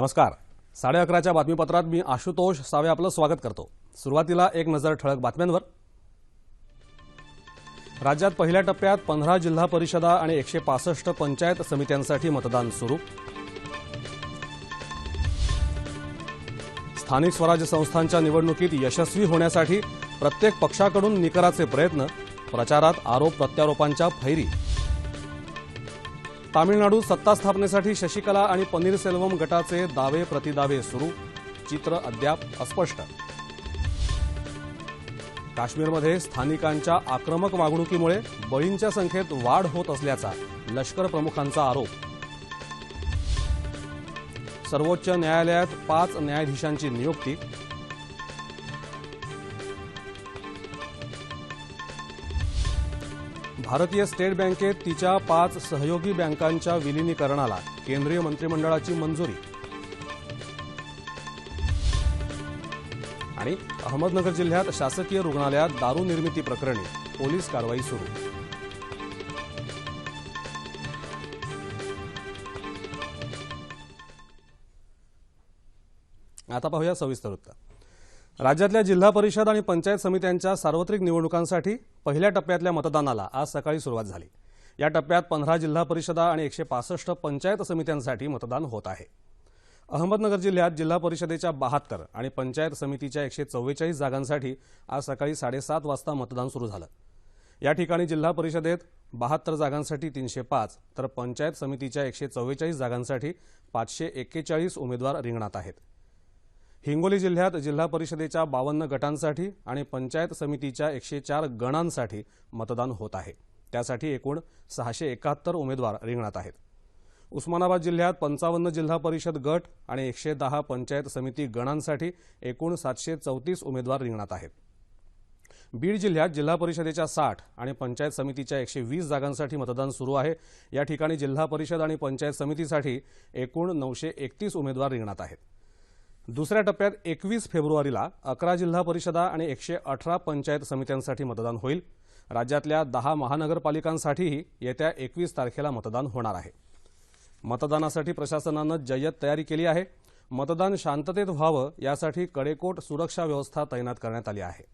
नमस्कार. साडे अकराच्या बातमीपत्रात मी आशुतोष सावे आपलं स्वागत करतो. सुरुवातीला एक नजर ठळक बातम्यांवर. राज्यात पहिल्या टप्प्यात पंधरा जिल्हा परिषदा आणि एकशे पासष्ट पंचायत समित्यांसाठी मतदान सुरू. स्थानिक स्वराज्य संस्थांच्या निवडणुकीत यशस्वी होण्यासाठी प्रत्येक पक्षाकडून निकराचे प्रयत्न प्रचारात आरोप प्रत्यारोपांच्या फैरी. तामिळनाडूत सत्ता स्थापनेसाठी शशिकला आणि पनीरसेल्वम गटाचे दावे प्रतिदावे सुरू. चित्र अद्याप अस्पष्ट. काश्मीरमध्ये स्थानिकांच्या आक्रमक वागणुकीमुळे बळींच्या संख्येत वाढ होत असल्याचा लष्कर प्रमुखांचा आरोप. सर्वोच्च न्यायालयात पाच न्यायाधीशांची नियुक्ती भारतीय स्टेट बँकेत तिच्या पाच सहयोगी बँकांच्या विलिनीकरणाला केंद्रीय मंत्रिमंडळाची मंजुरी. आणि अहमदनगर जिल्ह्यात शासकीय रुग्णालयात दारू निर्मिती प्रकरणी पोलीस कारवाई सुरू. आता पाहूया सविस्तर वृत्त राज्यातल्या जिल्हा परिषद आणि पंचायत समित्यांच्या सार्वत्रिक निवडणुकांसाठी पहिल्या टप्प्यातल्या मतदानाला आज सकाळी सुरुवात झाली. या टप्प्यात पंधरा जिल्हा परिषदा आणि एकशे पासष्ट पंचायत समित्यांसाठी मतदान होत आहे. अहमदनगर जिल्ह्यात जिल्हा परिषदेच्या बहात्तर आणि पंचायत समितीच्या एकशे चव्वेचाळीस जागांसाठी आज सकाळी साडेसात वाजता मतदान सुरू झालं. या ठिकाणी जिल्हा परिषदेत बहात्तर जागांसाठी तीनशे पाच तर पंचायत समितीच्या एकशे चव्वेचाळीस जागांसाठी पाचशे एक्केचाळीस उमेदवार रिंगणात आहेत. हिंगोली जिल्ह्यात जिल्हा परिषदेच्या बावन्न गटांसाठी आणि पंचायत समितीच्या एकशे चार गणांसाठी मतदान होत आहे. त्यासाठी एकूण सहाशे एकाहत्तर उमेदवार रिंगणात आहेत. उस्मानाबाद जिल्ह्यात पंचावन्न जिल्हा परिषद गट आणि एकशे दहा पंचायत समिती गणांसाठी एकूण सातशे चौतीस उमेदवार रिंगणात आहेत. बीड जिल्ह्यात जिल्हा परिषदेच्या साठ आणि पंचायत समितीच्या एकशे वीस जागांसाठी मतदान सुरू आहे. या ठिकाणी जिल्हा परिषद आणि पंचायत समितीसाठी एकूण नऊशे एकतीस उमेदवार रिंगणात आहेत. दुसऱ्या टप्प्यात एकवीस फेब्रुवारीला अकरा जिल्हा परिषदा आणि एकशे अठरा पंचायत समित्यांसाठी मतदान होईल. राज्यातल्या दहा महानगरपालिकांसाठीही येत्या एकवीस तारखेला मतदान होणार आहे. मतदानासाठी प्रशासनानं जय्यत तयारी केली आहे. मतदान शांततेत व्हावं यासाठी कडेकोट सुरक्षा व्यवस्था तैनात करण्यात आली आहे.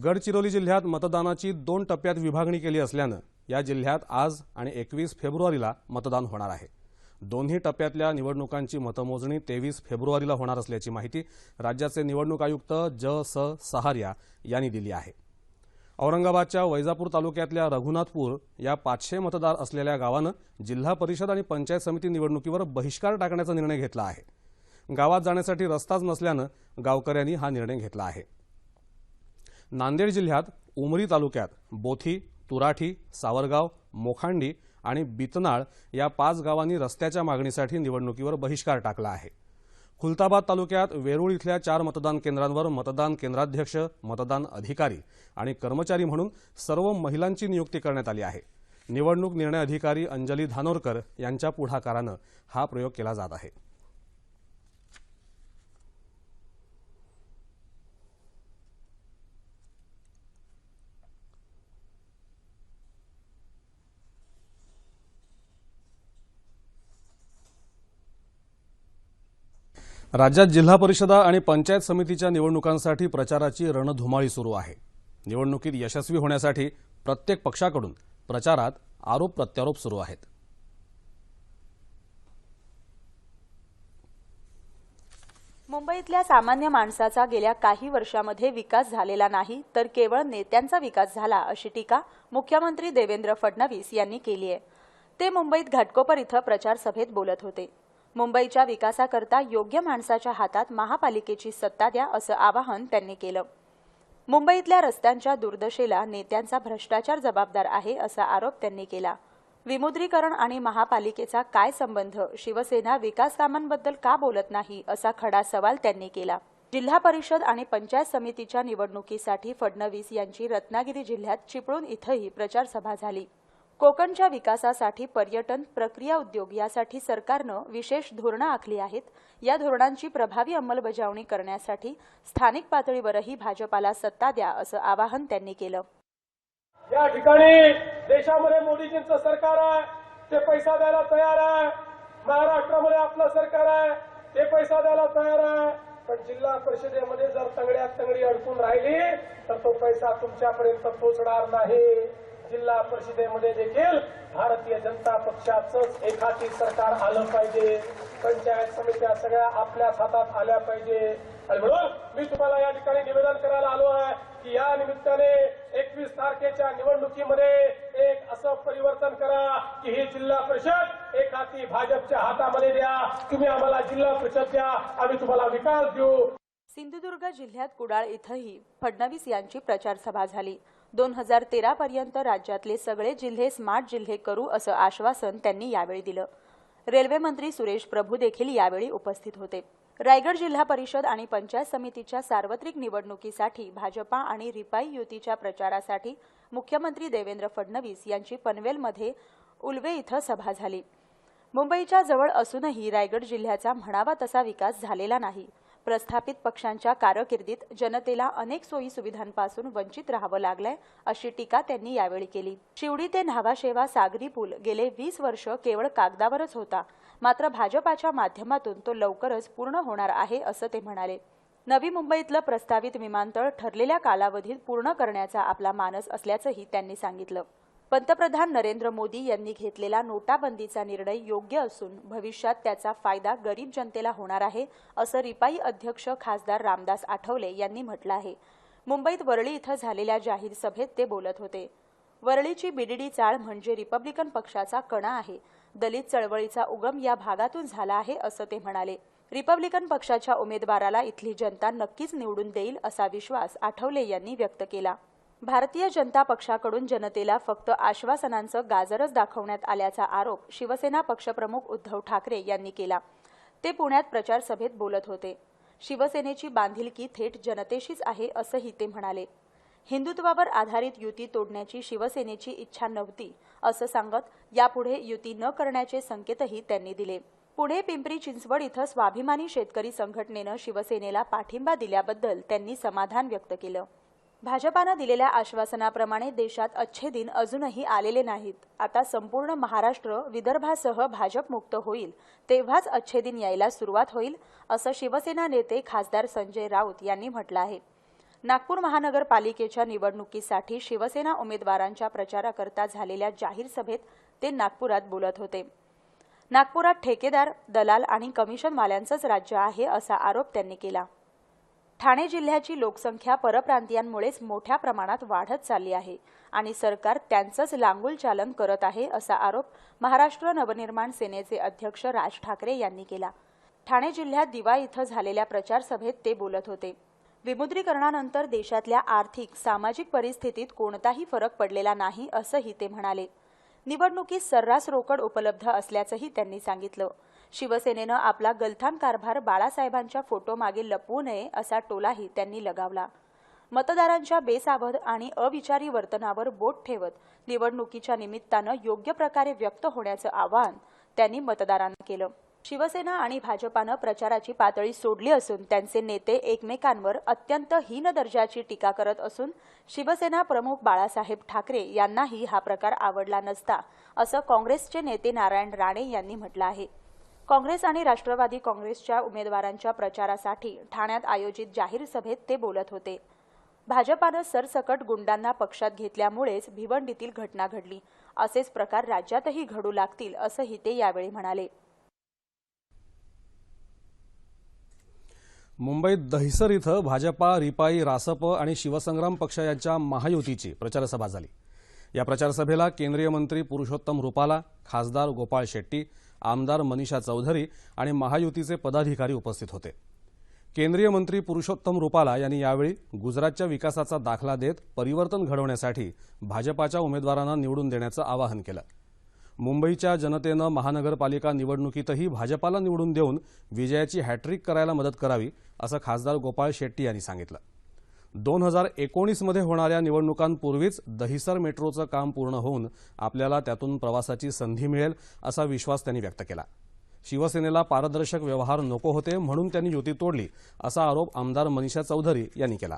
गडचिरोली जिल्ह्यात मतदानाची दोन टप्प्यात विभागणी केली असल्यानं या जिल्ह्यात आज आणि एकवीस फेब्रुवारीला मतदान होणार आहे. दोन्ही टप्प्यातल्या निवडणुकांची मतमोजणी तेवीस फेब्रुवारीला होणार असल्याची माहिती राज्याचे निवडणूक आयुक्त ज स सहारिया यांनी दिली आहे. औरंगाबादच्या वैजापूर तालुक्यातल्या रघुनाथपूर या पाचशे मतदार असलेल्या गावानं जिल्हा परिषद आणि पंचायत समिती निवडणुकीवर बहिष्कार टाकण्याचा निर्णय घेतला आहे. गावात जाण्यासाठी रस्ताच नसल्यानं गावकऱ्यांनी हा निर्णय घेतला आहे. नांदेड जिल्ह्यात उमरी तालुक्यात बोथी तुराठी सावरगाव मोखांडी आणि बितनाळ या पाच गावांनी रस्त्याच्या मागणीसाठी निवडणुकीवर बहिष्कार टाकला आहे. खुलताबाद तालुक्यात वेरूळ इथल्या चार मतदान केंद्रांवर मतदान केंद्राध्यक्ष मतदान अधिकारी आणि कर्मचारी म्हणून सर्व महिलांची नियुक्ती करण्यात आली आहे. निवडणूक निर्णय अधिकारी अंजली धानोरकर यांच्या पुढाकारानं हा प्रयोग केला जात आहे. राज्यात जिल्हा परिषदा आणि पंचायत समितीच्या निवडणुकांसाठी प्रचाराची रणधुमाळी सुरू आहे. निवडणुकीत यशस्वी होण्यासाठी प्रत्येक पक्षाकडून प्रचारात आरोप प्रत्यारोप सुरू आहेत. मुंबईतल्या सामान्य माणसाचा गेल्या काही वर्षामध्ये विकास झालेला नाही तर केवळ नेत्यांचा विकास झाला अशी टीका मुख्यमंत्री देवेंद्र फडणवीस यांनी केली आहे. ते मुंबईत घाटकोपर इथं प्रचार सभेत बोलत होते. मुंबईच्या विकासाकरता योग्य माणसाच्या हातात महापालिकेची सत्ता द्या असं आवाहन त्यांनी केलं. मुंबईतल्या रस्त्यांच्या दुर्दशेला नेत्यांचा भ्रष्टाचार जबाबदार आहे असा आरोप त्यांनी केला. विमुद्रीकरण आणि महापालिकेचा काय संबंध? शिवसेना विकास कामांबद्दल का बोलत नाही? असा खडा सवाल त्यांनी केला. जिल्हा परिषद आणि पंचायत समितीच्या निवडणुकीसाठी फडणवीस यांची रत्नागिरी जिल्ह्यात चिपळूण इथंही प्रचारसभा झाली. कोकणच्या विकासासाठी पर्यटन प्रक्रिया उद्योग यासाठी सरकारनं विशेष धोरणं आखली आहेत. या धोरणांची प्रभावी अंमलबजावणी करण्यासाठी स्थानिक पातळीवरही भाजपाला सत्ता द्या असं आवाहन त्यांनी केलं. या ठिकाणी देशामध्ये मोदीजींचं सरकार आहे. ते पैसा द्यायला तयार आहे. महाराष्ट्रामध्ये आपलं सरकार आहे. ते पैसा द्यायला तयार आहे. पण जिल्हा परिषदेमध्ये जर तंगड्यात तंगडी अडकून राहिली तर तो पैसा तुमच्यापर्यंत पोचणार नाही. जिल्हा परिषदेमध्ये देखील भारतीय जनता पक्षाचंच एखादी सरकार आलं पाहिजे. पंचायत समित्या सगळ्या आपल्याच हातात आल्या पाहिजे. आणि म्हणून मी तुम्हाला या ठिकाणी निवेदन करायला आलो आहे की या निमित्ताने एकवीस तारखेच्या निवडणुकीमध्ये एक असं परिवर्तन करा की ही जिल्हा परिषद एक हाती भाजपच्या हातामध्ये द्या. तुम्ही आम्हाला जिल्हा परिषद द्या. आम्ही तुम्हाला विकास देऊ. सिंधुदुर्ग जिल्ह्यात कुडाळ इथंही फडणवीस यांची प्रचारसभा झाली. दोन हजार तेरा पर्यंत राज्यातले सगळे जिल्हे स्मार्ट जिल्हे करू असं आश्वासन त्यांनी यावेळी दिलं. रेल्वे मंत्री सुरेश प्रभू देखील यावेळी उपस्थित होते. रायगड जिल्हा परिषद आणि पंचायत समितीच्या सार्वत्रिक निवडणुकीसाठी भाजपा आणि रिपाई युतीच्या प्रचारासाठी मुख्यमंत्री देवेंद्र फडणवीस यांची पनवेलमध्ये उल्वे इथं सभा झाली. मुंबईच्या जवळ असूनही रायगड जिल्ह्याचा म्हणावा तसा विकास झालेला नाही. प्रस्थापित पक्षांच्या कारकिर्दीत जनतेला अनेक सोयी सुविधांपासून वंचित राहावं लागलंय अशी टीका त्यांनी यावेळी केली. शिवडी ते न्हावाशेवा सागरी पूल गेले वीस वर्ष केवळ कागदावरच होता. मात्र भाजपाच्या माध्यमातून तो लवकरच पूर्ण होणार आहे असं ते म्हणाले. नवी मुंबईतलं प्रस्तावित विमानतळ ठरलेल्या कालावधीत पूर्ण करण्याचा आपला मानस असल्याचंही त्यांनी सांगितलं. पंतप्रधान नरेंद्र मोदी यांनी घेतलेला नोटाबंदीचा निर्णय योग्य असून भविष्यात त्याचा फायदा गरीब जनतेला होणार आहे असं रिपाई अध्यक्ष खासदार रामदास आठवले यांनी म्हटलं आहे. मुंबईत वरळी इथं झालेल्या जाहीर सभेत ते बोलत होते. वरळीची बीडीडी चाळ म्हणजे रिपब्लिकन पक्षाचा कणा आहे. दलित चळवळीचा उगम या भागातून झाला आहे असं ते म्हणाले. रिपब्लिकन पक्षाच्या उमेदवाराला इथली जनता नक्कीच निवडून देईल असा विश्वास आठवले यांनी व्यक्त केला. भारतीय जनता पक्षाकडून जनतेला फक्त आश्वासनांचं गाजरच दाखवण्यात आल्याचा आरोप शिवसेना पक्षप्रमुख उद्धव ठाकरे यांनी केला. ते पुण्यात प्रचार सभेत बोलत होते. शिवसेनेची बांधिलकी थेट जनतेशीच आहे असंही ते म्हणाले. हिंदुत्वावर आधारित युती तोडण्याची शिवसेनेची इच्छा नव्हती असं सांगत यापुढे युती न करण्याचे संकेतही त्यांनी दिले. पुणे पिंपरी चिंचवड इथं स्वाभिमानी शेतकरी संघटनेनं शिवसेनेला पाठिंबा दिल्याबद्दल त्यांनी समाधान व्यक्त केलं. भाजपानं दिलेल्या आश्वासनाप्रमाणे देशात अच्छे दिन अजूनही आलेले नाहीत. आता संपूर्ण महाराष्ट्र विदर्भासह भाजपमुक्त होईल. तेव्हाच अच्छे दिन यायला सुरुवात होईल असं शिवसेना नेते खासदार संजय राऊत यांनी म्हटलं आहे. नागपूर महानगरपालिकेच्या निवडणुकीसाठी शिवसेना उमेदवारांच्या प्रचाराकरता झालेल्या जाहीर सभेत ते नागपुरात बोलत होते. नागपुरात ठेकेदार दलाल आणि कमिशनवाल्यांचंच राज्य आहे असा आरोप त्यांनी केला. ठाणे जिल्ह्याची लोकसंख्या परप्रांतीयांमुळेच मोठ्या प्रमाणात वाढत चालली आहे आणि सरकार त्यांचंच लांगुल चालन करत आहे असा आरोप महाराष्ट्र नवनिर्माण सेनेचे अध्यक्ष राज ठाकरे यांनी केला. ठाणे जिल्ह्यात दिवा इथं झालेल्या प्रचार सभेत ते बोलत होते. विमुद्रीकरणानंतर देशातल्या आर्थिक सामाजिक परिस्थितीत कोणताही फरक पडलेला नाही असंही ते म्हणाले. निवडणुकीत सर्रास रोकड उपलब्ध असल्याचंही त्यांनी सांगितलं. शिवसेनेनं आपला गलथान कारभार बाळासाहेबांच्या फोटोमागे लपवू नये असा टोलाही त्यांनी लगावला. मतदारांच्या बेसावध आणि अविचारी वर्तनावर बोट ठेवत निवडणुकीच्या निमित्तानं योग्य प्रकारे व्यक्त होण्याचं आवाहन त्यांनी मतदारांना केलं. शिवसेना आणि भाजपानं प्रचाराची पातळी सोडली असून त्यांचे नेते एकमेकांवर अत्यंत हीन दर्जाची टीका करत असून शिवसेना प्रमुख बाळासाहेब ठाकरे यांनाही हा प्रकार आवडला नसता असं काँग्रेसचे नेते नारायण राणे यांनी म्हटलं आहे. काँग्रेस आणि राष्ट्रवादी काँग्रेसच्या उमेदवारांच्या प्रचारासाठी ठाण्यात आयोजित जाहीर सभेत ते बोलत होते. भाजपानं सरसकट गुंडांना पक्षात घेतल्यामुळेच भिवंडीतील घटना घडली. असेच प्रकार राज्यातही घडू लागतील असंही ते यावेळी म्हणाले. मुंबईत दहिसर इथं भाजपा रिपाई रासप आणि शिवसंग्राम पक्ष यांच्या महायुतीची प्रचारसभा झाली. या प्रचारसभेला केंद्रीय मंत्री पुरुषोत्तम रुपाला खासदार गोपाळ शेट्टी आमदार मनीषा चौधरी आणि महायुतीचे पदाधिकारी उपस्थित होते. केंद्रीय मंत्री पुरुषोत्तम रुपाला यांनी यावेळी गुजरातच्या विकासाचा दाखला देत परिवर्तन घडवण्यासाठी भाजपाच्या उमेदवारांना निवडून देण्याचं आवाहन केलं. मुंबईच्या जनतेनं महानगरपालिका निवडणुकीतही भाजपाला निवडून देऊन विजयाची हॅट्रिक करायला मदत करावी असं खासदार गोपाळ शेट्टी यांनी सांगितलं. दोन हजार एकोणीसमध्ये होणाऱ्या निवडणुकांपूर्वीच दहिसर मेट्रोचं काम पूर्ण होऊन आपल्याला त्यातून प्रवासाची संधी मिळेल असा विश्वास त्यांनी व्यक्त केला. शिवसेनेला पारदर्शक व्यवहार नको होते म्हणून त्यांनी युती तोडली असा आरोप आमदार मनीषा चौधरी यांनी केला.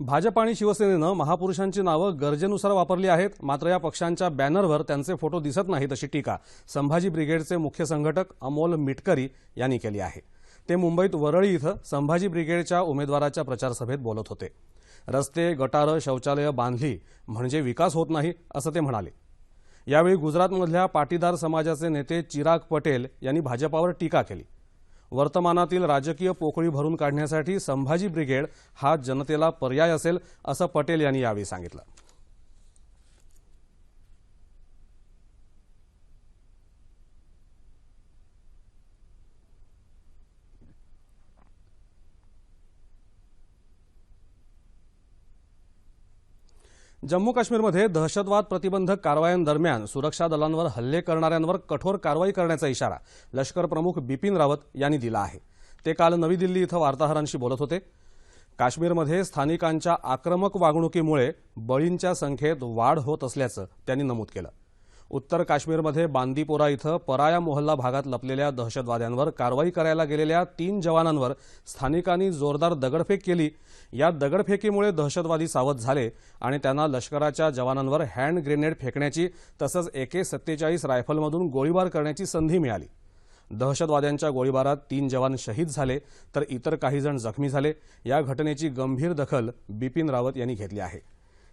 भाजप आणि शिवसेनेनं महापुरुषांची नावं गरजेनुसार वापरली आहेत. मात्र या पक्षांच्या बॅनरवर त्यांचे फोटो दिसत नाहीत अशी टीका संभाजी ब्रिगेडचे मुख्य संघटक अमोल मिटकरी यांनी केली आहे. ते मुंबईत वरळी इथं संभाजी ब्रिगेडच्या उमेदवाराच्या प्रचारसभेत बोलत होते. रस्ते गटारं शौचालयं बांधली म्हणजे विकास होत नाही असं ते म्हणाले. यावेळी गुजरातमधल्या पाटीदार समाजाचे नेते चिराग पटेल यांनी भाजपावर टीका केली. वर्तमानातील राजकीय पोकळी भरून काढण्यासाठी संभाजी ब्रिगेड हा जनतेला पर्याय असेल असं पटेल यांनी यावेळी सांगितलं. जम्मू काश्मीरमध्ये दहशतवाद प्रतिबंधक कारवायांदरम्यान सुरक्षा दलांवर हल्ले करणाऱ्यांवर कठोर कारवाई करण्याचा इशारा लष्कर प्रमुख बिपिन रावत यांनी दिला आहे. ते काल नवी दिल्ली इथं वार्ताहरांशी बोलत होते. काश्मीरमध्ये स्थानिकांच्या आक्रमक वागणुकीमुळे बळींच्या संख्येत वाढ होत असल्याचं त्यांनी नमूद केलं. उत्तर काश्मीरमध्ये बांदीपोरा इथं पराया मोहल्ला भागात लपलेल्या दहशतवाद्यांवर कारवाई करायला गेलेल्या तीन जवानांवर स्थानिकांनी जोरदार दगडफेक केली. या दगडफेकीमुळे दहशतवादी सावध झाले आणि त्यांना लष्कराच्या जवानांवर हँड ग्रेनेड फेकण्याची तसंच एके सत्तेचाळीस रायफलमधून गोळीबार करण्याची संधी मिळाली. दहशतवाद्यांच्या गोळीबारात तीन जवान शहीद झाले तर इतर काही जण जखमी झाले. या घटनेची गंभीर दखल बिपिन रावत यांनी घेतली आहे.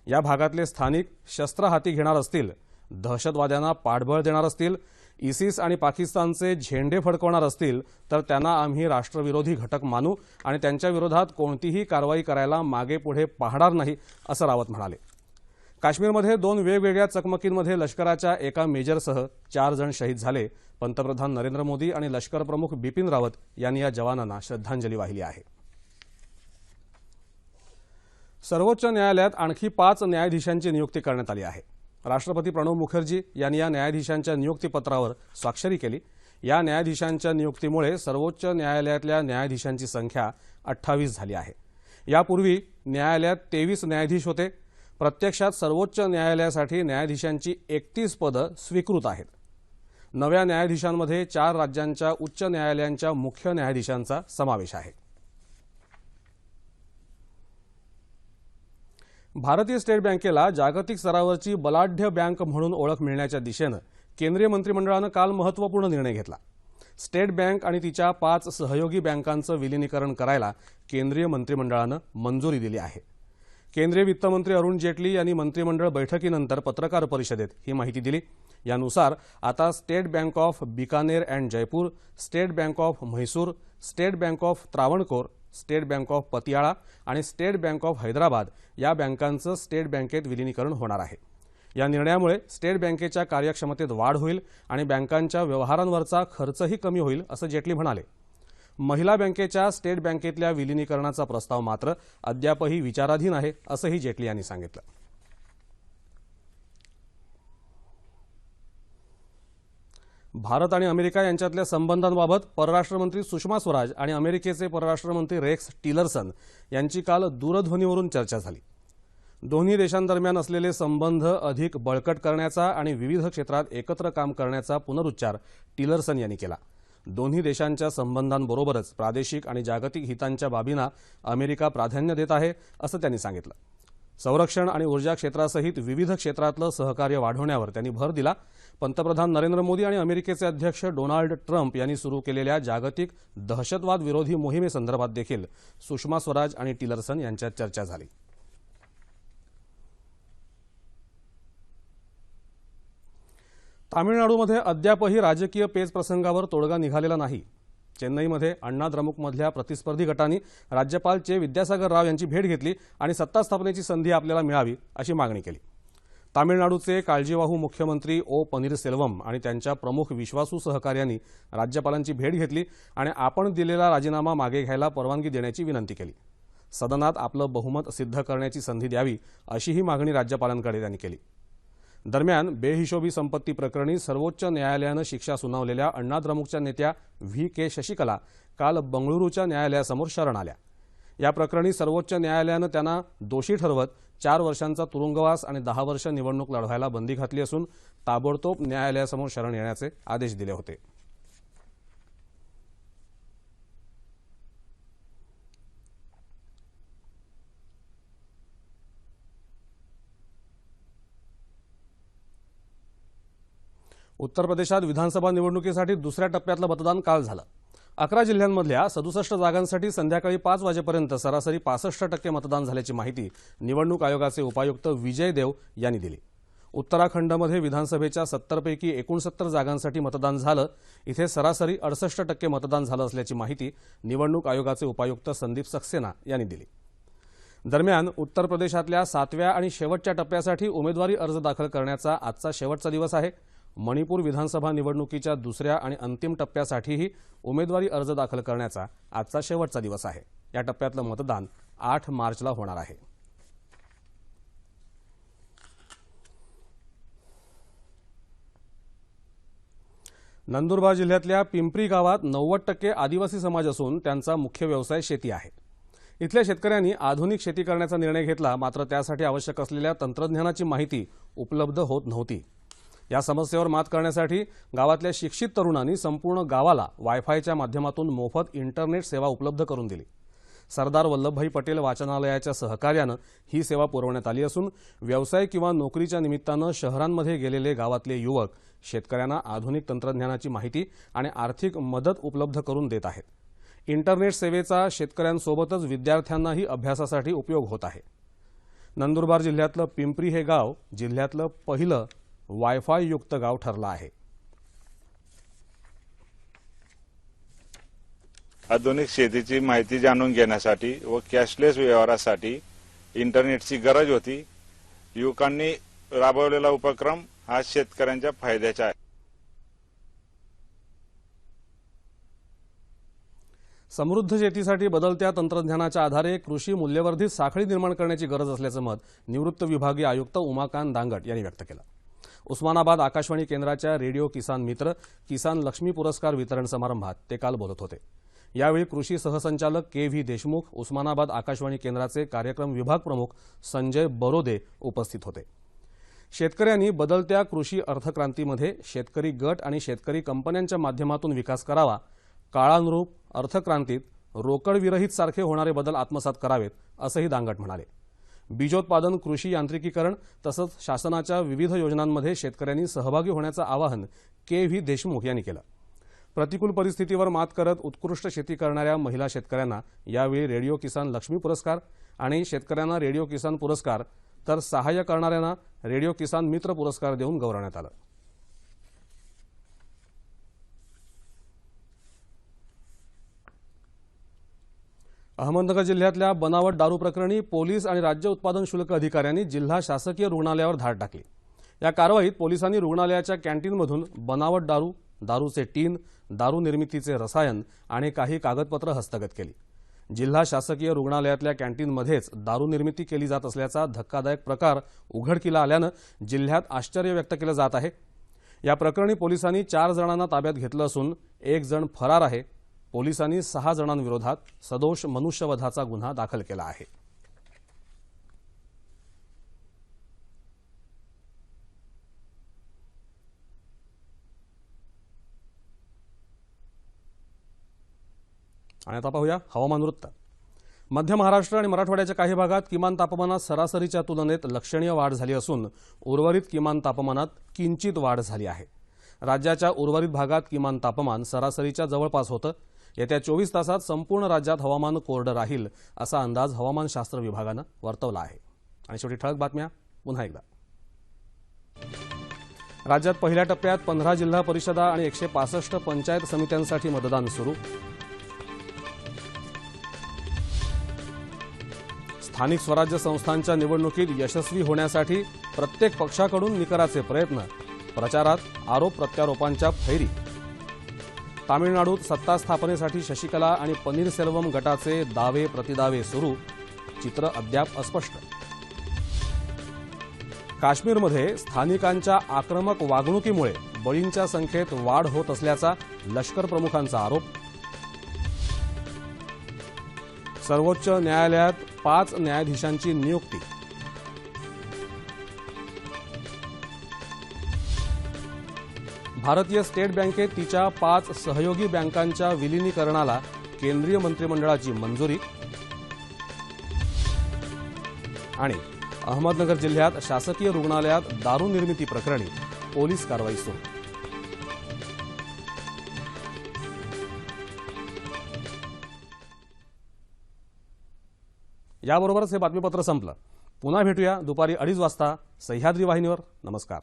या भागातले स्थानिक शस्त्र हाती घेणार असतील दहशतवाद्यांना पाठबळ देणार असतील इसिस आणि पाकिस्तानचे झेंडे फडकवणार असतील तर त्यांना आम्ही राष्ट्रविरोधी घटक मानू आणि त्यांच्या विरोधात कोणतीही कारवाई करायला मागे पुढे पाहणार नाही असं रावत म्हणाले. काश्मीरमध्ये दोन वेगवेगळ्या चकमकींमध्ये लष्कराच्या एका मेजरसह चार जण शहीद झाले. पंतप्रधान नरेंद्र मोदी आणि लष्कर प्रमुख बिपिन रावत यांनी या जवानांना श्रद्धांजली वाहिली आहे. सर्वोच्च न्यायालयात आणखी पाच न्यायाधीशांची नियुक्ती करण्यात आली आहे. राष्ट्रपती प्रणव मुखर्जी यांनी या न्यायाधीशांच्या नियुक्तीपत्रावर स्वाक्षरी केली. या न्यायाधीशांच्या नियुक्तीमुळे सर्वोच्च न्यायालयातल्या न्यायाधीशांची संख्या अठ्ठावीस झाली आहे. यापूर्वी न्यायालयात तेवीस न्यायाधीश होते. प्रत्यक्षात सर्वोच्च न्यायालयासाठी न्यायाधीशांची एकतीस पदं स्वीकृत आहेत. नव्या न्यायाधीशांमध्ये चार राज्यांच्या उच्च न्यायालयांच्या मुख्य न्यायाधीशांचा समावेश आहे. भारतीय स्टेट बँकेला जागतिक स्तरावरची बलाढ्य बँक म्हणून ओळख मिळण्याच्या दिशेनं केंद्रीय मंत्रिमंडळानं काल महत्त्वपूर्ण निर्णय घेतला. स्टेट बँक आणि तिच्या पाच सहयोगी बँकांचं विलिनीकरण करायला केंद्रीय मंत्रिमंडळानं मंजुरी दिली आहे. केंद्रीय वित्तमंत्री अरुण जेटली यांनी मंत्रिमंडळ बैठकीनंतर पत्रकार परिषदेत ही माहिती दिली. यानुसार आता state bank of Bikaner and Jaipur state bank of Mysore state bank of Travancore state bank of Patiala आणि स्टेट बँक ऑफ हैदराबाद या बँकांचं स्टेट बँकेत विलिनीकरण होणार आहे. या निर्णयामुळे स्टेट बँकेच्या कार्यक्षमतेत वाढ होईल आणि बँकांच्या व्यवहारांवरचा खर्चही कमी होईल असं जेटली म्हणाले. महिला बँकेच्या स्टेट बँकेतल्या विलिनीकरणाचा प्रस्ताव मात्र अद्यापही विचाराधीन आहे असंही जेटली यांनी सांगितलं. भारत आणि अमेरिका यांच्यातल्या संबंधांबाबत परराष्ट्रमंत्री सुषमा स्वराज आणि अमेरिकेचे परराष्ट्रमंत्री रेक्स टिलरसन यांची काल दूरध्वनीवरून चर्चा झाली. दोन्ही देशांदरम्यान असलेले संबंध अधिक बळकट करण्याचा आणि विविध क्षेत्रात एकत्र काम करण्याचा पुनरुच्चार टिलरसन यांनी केला. दोन्ही देशांच्या संबंधांबरोबरच प्रादेशिक आणि जागतिक हितांच्या बाबींना अमेरिका प्राधान्य देत आहे असं त्यांनी सांगितलं. संरक्षण आणि ऊर्जा क्षेत्रासहित विविध क्षेत्रातलं सहकार्य वाढवण्यावर त्यांनी भर दिला पंतप्रधान नरेंद्र मोदी आणि अमेरिकेचे अध्यक्ष डोनाल्ड ट्रम्प यांनी सुरू केलेल्या जागतिक दहशतवाद विरोधी मोहिमेसंदर्भात देखील सुषमा स्वराज आणि टिलरसन यांच्यात चर्चा झाली. तामिळनाडूमध्ये अद्यापही राजकीय पेच प्रसंगावर तोडगा निघालेला नाही. चेन्नईमध्ये अण्णा द्रमुकमधल्या प्रतिस्पर्धी गटांनी राज्यपाल चे विद्यासागर राव यांची भेट घेतली आणि सत्ता स्थापनेची संधी आपल्याला मिळावी अशी मागणी केली. तामिळनाडूचे काळजीवाहू मुख्यमंत्री ओ पनीरसेल्वम आणि त्यांच्या प्रमुख विश्वासू सहकार्यांनी राज्यपालांची भेट घेतली आणि आपण दिलेला राजीनामा मागे घ्यायला परवानगी देण्याची विनंती केली. सदनात आपलं बहुमत सिद्ध करण्याची संधी द्यावी अशीही मागणी राज्यपालांकडे त्यांनी केली. दरम्यान बेहिशोबी संपत्ती प्रकरणी सर्वोच्च न्यायालयानं शिक्षा सुनावलेल्या अण्णा द्रमुकच्या नेत्या व्ही के शशिकला काल बंगळुरूच्या न्यायालयासमोर शरण आल्या. या प्रकरणी सर्वोच्च न्यायालयानं त्यांना दोषी ठरवत चार वर्षांचा तुरुंगवास आणि दहा वर्ष निवडणूक लढवायला बंदी घातली असून ताबडतोब न्यायालयासमोर शरण येण्याचे आदेश दिले होते. उत्तर प्रदेशात विधानसभा निवडणुकीसाठी दुसऱ्या टप्प्यातलं मतदान काल झालं. अकरा जिल्ह्यांमधल्या सदुसष्ट जागांसाठी संध्याकाळी पाच वाजेपर्यंत सरासरी पासष्ट टक्के मतदान झाल्याची माहिती निवडणूक आयोगाचे उपायुक्त विजय देव यांनी दिली. उत्तराखंडमध्ये विधानसभेच्या सत्तरपैकी एकोणसत्तर जागांसाठी मतदान झालं. इथे सरासरी अडसष्ट टक्के मतदान झालं असल्याची माहिती निवडणूक आयोगाचे उपायुक्त संदीप सक्सेना यांनी दिली. दरम्यान उत्तर प्रदेशातल्या सातव्या आणि शेवटच्या टप्प्यासाठी उमेदवारी अर्ज दाखल करण्याचा आजचा शेवटचा दिवस आहे. मणिपूर विधानसभा निवडणुकीच्या दुसऱ्या आणि अंतिम टप्प्यासाठीही उमेदवारी अर्ज दाखल करण्याचा आजचा शेवटचा दिवस आहे. या टप्प्यातलं मतदान आठ मार्चला होणार आहे. नंदुरबार जिल्ह्यातल्या पिंपरी गावात नव्वद टक्के आदिवासी समाज असून त्यांचा मुख्य व्यवसाय शेती आहे. इथल्या शेतकऱ्यांनी आधुनिक शेती करण्याचा निर्णय घेतला मात्र त्यासाठी आवश्यक असलेल्या तंत्रज्ञानाची माहिती उपलब्ध होत नव्हती. या समस्येवर मात करण्यासाठी गावातल्या शिक्षित तरुणांनी संपूर्ण गावाला वायफायच्या माध्यमातून मोफत इंटरनेट सेवा उपलब्ध करून दिली. सरदार वल्लभभाई पटेल वाचनालयाच्या सहकार्यानं ही सेवा पुरवण्यात आली असून व्यवसाय किंवा नोकरीच्या निमित्तानं शहरांमध्ये गेलेले गावातले युवक शेतकऱ्यांना आधुनिक तंत्रज्ञानाची माहिती आणि आर्थिक मदत उपलब्ध करून देत आहेत. इंटरनेट सेवेचा शेतकऱ्यांसोबतच विद्यार्थ्यांनाही अभ्यासासाठी उपयोग होत आहे. नंदुरबार जिल्ह्यातलं पिंपरी हे गाव जिल्ह्यातलं पहिलं वायफाय युक्त गाव ठरलं आहे. आधुनिक शेतीची माहिती जाणून घेण्यासाठी व कॅशलेस व्यवहारासाठी इंटरनेटची गरज होती. युवकांनी राबवलेला उपक्रम हा शेतकऱ्यांच्या फायद्याचा आहे. समृद्ध शेतीसाठी बदलत्या तंत्रज्ञानाच्या आधारे कृषी मूल्यवर्धित साखळी निर्माण करण्याची गरज असल्याचं मत निवृत्त विभागीय आयुक्त उमाकांत दांगट यांनी व्यक्त केलं. उस्मानाबाद आकाशवाणी केंद्राच्या रेडिओ किसान मित्र किसान लक्ष्मी पुरस्कार वितरण समारंभात ते काल बोलत होते. यावेळी कृषी सहसंचालक के व्ही देशमुख उस्मानाबाद आकाशवाणी केंद्राचे कार्यक्रम विभाग प्रमुख संजय बरोदे उपस्थित होते. शेतकऱ्यांनी बदलत्या कृषी अर्थक्रांतीमध्ये शेतकरी गट आणि शेतकरी कंपन्यांच्या माध्यमातून विकास करावा काळानुरूप अर्थक्रांतीत रोकडविरहित सारखे होणारे बदल आत्मसात करावेत असंही दांगट म्हणाले. बीजोत्पादन कृषी यांत्रिकीकरण तसंच शासनाच्या विविध योजनांमध्ये शेतकऱ्यांनी सहभागी होण्याचं आवाहन के व्ही देशमुख यांनी केलं. प्रतिकूल परिस्थितीवर मात करत उत्कृष्ट शेती करणाऱ्या महिला शेतकऱ्यांना यावेळी रेडिओ किसान लक्ष्मी पुरस्कार आणि शेतकऱ्यांना रेडिओ किसान पुरस्कार तर सहाय्य करणाऱ्यांना रेडिओ किसान मित्र पुरस्कार देऊन गौरवण्यात आलं. अहमदनगर जिल्ह्यातल्या बनावट दारू प्रकरणी पोलीस आणि राज्य उत्पादन शुल्क अधिकाऱ्यांनी जिल्हा शासकीय रुग्णालयावर धाड टाकली. या कारवाईत पोलिसांनी रुग्णालयाच्या कॅन्टीनमधून बनावट दारू दारूचे टीन दारू निर्मितीचे रसायन आणि काही कागदपत्र हस्तगत केली. जिल्हा शासकीय रुग्णालयातल्या कॅन्टीनमध्येच दारू निर्मिती केली जात असल्याचा धक्कादायक प्रकार उघडकीला आल्यानं जिल्ह्यात आश्चर्य व्यक्त केलं जात आहे. या प्रकरणी पोलिसांनी चार जणांना ताब्यात घेतलं असून एक जण फरार आहे. पोलिसांनी सहा जणांविरोधात सदोष मनुष्यवधाचा गुन्हा दाखल केला आहे. आणि आता पाहूया हवामान वृत्त. मध्य महाराष्ट्र आणि मराठवाड्याच्या काही भागात किमान तापमानात सरासरीच्या तुलनेत लक्षणीय वाढ झाली असून उर्वरित किमान तापमानात किंचित वाढ झाली आहे. राज्याच्या उर्वरित भागात किमान तापमान सरासरीच्या जवळपास होतं. येत्या चोवीस तासात संपूर्ण राज्यात हवामान कोरडं राहील असा अंदाज हवामानशास्त्र विभागानं वर्तवला आहे. आणि शेवटी ठळक बातम्या पुन्हा एकदा. राज्यात पहिल्या टप्प्यात पंधरा जिल्हा परिषदा आणि एकशे पासष्ट पंचायत समित्यांसाठी मतदान सुरू. स्थानिक स्वराज्य संस्थांच्या निवडणुकीत यशस्वी होण्यासाठी प्रत्येक पक्षाकडून निकराचे प्रयत्न. प्रचारात आरोप प्रत्यारोपांच्या फैरी. तामिळनाडूत सत्ता स्थापनेसाठी शशिकला आणि पनीरसेल्वम गटाचे दावे प्रतिदावे सुरू चित्र अद्याप अस्पष्ट. काश्मीरमध्ये स्थानिकांच्या आक्रमक वागणुकीमुळे बळींच्या संख्येत वाढ होत असल्याचा लष्कर प्रमुखांचा आरोप. सर्वोच्च न्यायालयात पाच न्यायाधीशांची नियुक्ती भारतीय स्टेट बँकेत तिच्या पाच सहयोगी बँकांच्या विलिनीकरणाला केंद्रीय मंत्रिमंडळाची मंजुरी आणि अहमदनगर जिल्ह्यात शासकीय रुग्णालयात दारू निर्मिती प्रकरणी पोलीस कारवाई सुरू. याबरोबरच हे बातमीपत्र संपलं. पुन्हा भेटूया दुपारी अडीच वाजता सह्याद्री वाहिनीवर. नमस्कार.